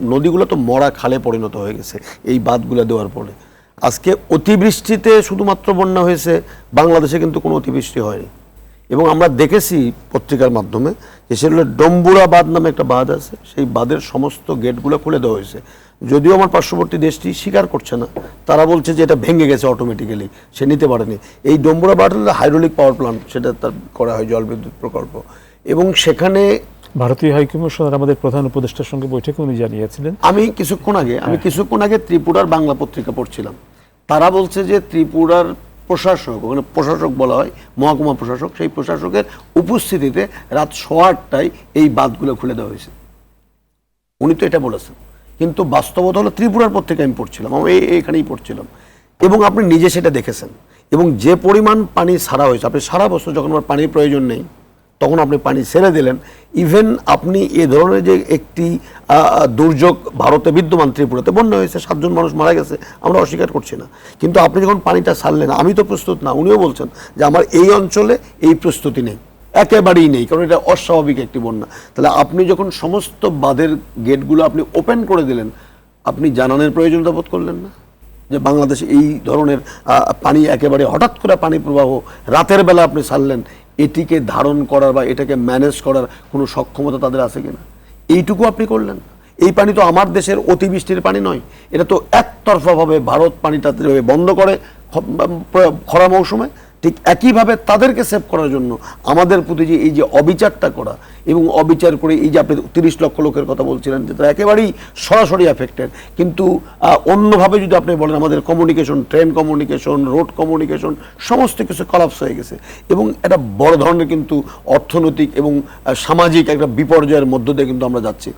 নদীগুলো তো মরা খালে পরিণত হয়ে গেছে এই বাঁধগুলো দেওয়ার পরে। আজকে অতিবৃষ্টিতে শুধুমাত্র বন্যা হয়েছে, বাংলাদেশে কিন্তু কোনো অতিবৃষ্টি হয়নি। এবং আমরা দেখেছি পত্রিকার মাধ্যমে যে সেগুলো ডম্বুরা বাঁধ নামে একটা বাঁধ আছে, সেই বাঁধের সমস্ত গেটগুলো খুলে দেওয়া হয়েছে। যদিও আমার পার্শ্ববর্তী দেশটি স্বীকার করছে না, তারা বলছে যে এটা ভেঙে গেছে অটোমেটিক্যালি সে নিতে পারেনি। এই ডম্বুরা বাঁধ হলো হাইড্রোলিক পাওয়ার প্ল্যান্ট সেটা তার করা হয় জলবিদ্যুৎ প্রকল্প। এবং সেখানে ভারতীয় হাইকমিশনার আমাদের প্রধান উপদেষ্টার সঙ্গে বৈঠকে উনি জানিয়েছিলেন। আমি কিছুক্ষণ আগে আমি কিছুক্ষণ আগে ত্রিপুরার বাংলা পত্রিকা পড়ছিলাম। তারা বলছে যে ত্রিপুরার প্রশাসক ওখানে প্রশাসক বলা হয় মহকুমা প্রশাসক সেই প্রশাসকের উপস্থিতিতে রাত সোয়া আটটায় এই বাঁধগুলো খুলে দেওয়া হয়েছে। উনি তো এটা বলেছেন। কিন্তু বাস্তবতা হলো ত্রিপুরার পত্রিকা আমি পড়ছিলাম আমি এইখানেই পড়ছিলাম। এবং আপনি নিজে সেটা দেখেছেন। এবং যে পরিমাণ পানি ছাড়া হয়েছে আপনি সারা বছর যখন আমার পানির প্রয়োজন নেই তখন আপনি পানি ছেড়ে দিলেন। ইভেন আপনি এ ধরনের যে একটি দুর্যোগ ভারতে বিদ্যমান ত্রিপুরাতে বন্যা হয়েছে, সাতজন মানুষ মারা গেছে, আমরা অস্বীকার করছি না। কিন্তু আপনি যখন পানিটা ছাড়লেন, আমি তো প্রস্তুত না, উনিও বলছেন যে আমার এই অঞ্চলে এই প্রস্তুতি নেই, একেবারেই নেই, কারণ এটা অস্বাভাবিক একটি বন্যা। তাহলে আপনি যখন সমস্ত বাঁধের গেটগুলো আপনি ওপেন করে দিলেন, আপনি জানানোর প্রয়োজনীয়তা বোধ করলেন না? যে বাংলাদেশে এই ধরনের পানি একেবারে হঠাৎ করে পানি প্রবাহ রাতের বেলা আপনি ছাড়লেন এটিকে ধারণ করার বা এটাকে ম্যানেজ করার কোনো সক্ষমতা তাদের আছে কিনা? এইটুকু আপনি করলেন। এই পানি তো আমার দেশের অতিবৃষ্টির পানি নয়। এটা তো একতরফাভাবে ভারত পানিটা বন্ধ করে খরা মৌসুমে ঠিক একইভাবে তাদেরকে সেভ করার জন্য আমাদের প্রতি যে এই যে অবিচারটা করা এবং অবিচার করে এই যে আপনি তিরিশ লক্ষ লোকের কথা বলছিলেন যে তারা একেবারেই সরাসরি অ্যাফেক্টেড কিন্তু অন্যভাবে যদি আপনি বলেন আমাদের communication train communication road communication সমস্ত কিছু কলাপস হয়ে গেছে এবং এটা বড় ধরনের কিন্তু অর্থনৈতিক এবং সামাজিক একটা বিপর্যয়ের মধ্য দিয়ে কিন্তু আমরা যাচ্ছি।